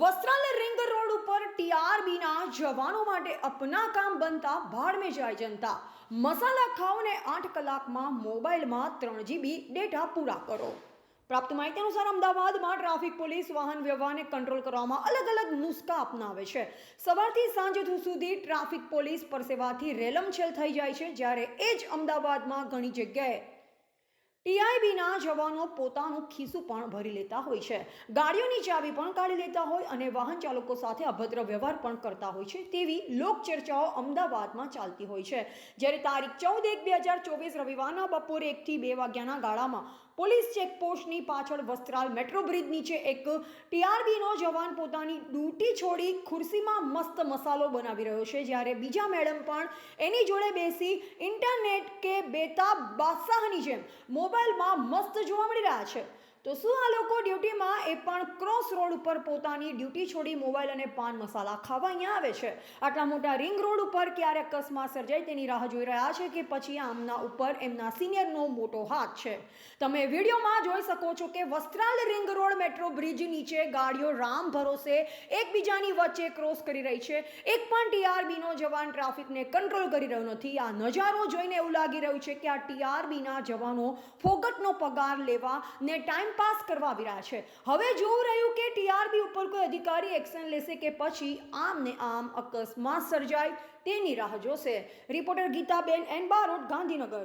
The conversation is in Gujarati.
વસ્ત્રાલ રિંગ રોડ ઉપર ટીઆરબીના જવાનો માટે અપના કામ બનતા ભાડ જાય જનતા. મસાલા ખાઓ ને આઠ કલાકમાં મોબાઈલમાં ત્રણ જીબી ડેટા પૂરા કરો. પ્રાપ્ત માહિતી અનુસાર અમદાવાદમાં ટ્રાફિક પોલીસ વાહન વ્યવહારને કંટ્રોલ કરવામાં અલગ અલગ નુસ્ખા અપનાવે છે. સવારથી સાંજ સુધી ટ્રાફિક પોલીસ પરસેવાથી રેલમછેલ થઈ જાય છે, જ્યારે એ જ અમદાવાદમાં ઘણી જગ્યાએ ટીઆઈબીના જવાનો પોતાનું ખિસ્સું પણ ભરી લેતા હોય છે. ગાડીઓની ચાવી પણ કાઢી લેતા હોય અને વાહન ચાલકો સાથે અભદ્ર વ્યવહાર પણ કરતા હોય છે તેવી લોકચર્ચાઓ અમદાવાદમાં ચાલતી હોય છે. જ્યારે તારીખ ચૌદ એક બે હજાર ચોવીસ રવિવારના બપોરે એકથી બે વાગ્યાના ગાળામાં પોલીસ ચેકપોસ્ટની પાછળ વસ્ત્રાલ મેટ્રો બ્રિજ નીચે એક ટીઆરબીનો જવાન પોતાની ડ્યુટી છોડી ખુરશીમાં મસ્ત મસાલો બનાવી રહ્યો છે, જ્યારે બીજા મેડમ પણ એની જોડે બેસી ઇન્ટરનેટ કે બેતાબ બાદશાહની જેમ મોબાઈલમાં મસ્ત જોવા મળી રહ્યા છે. તો શું આ લોકો ડ્યુટીમાં એ પણ ક્રોસ રોડ ઉપર પોતાની ડ્યુટી છોડી મોબાઈલ અને પાન મસાલા ખાવા અહીંયા આવે છે? આટલા મોટા રિંગ રોડ ઉપર ક્યારે અકસ્માત સર્જાય તેની રાહ જોઈ રહ્યા છે કે પછી આમના ઉપર એમના સિનિયરનો મોટો હાથ છે. તમે વિડીયોમાં જોઈ શકો છો કે Vastral ring road metro bridge નીચે ગાડીઓ રામ ભરોસે એકબીજાની વચ્ચે ક્રોસ કરી રહી છે. એક પણ ટીઆરબીનો જવાન ટ્રાફિકને કંટ્રોલ કરી રહ્યો નથી. આ નજારો જોઈને એવું લાગી રહ્યું છે કે આ ટીઆરબીના જવાનો ફોગટનો પગાર લેવા ને ટાઈમ પાસ કરવા આવી રહ્યા છે. હવે જોવું રહ્યું કે ટીઆરબી ઉપર કોઈ અધિકારી એક્શન લેશે કે પછી આમ ને આમ અકસ્માત સર્જાય તેની રાહ જોશે. Reporter Gitaben N Barot, Gandhinagar.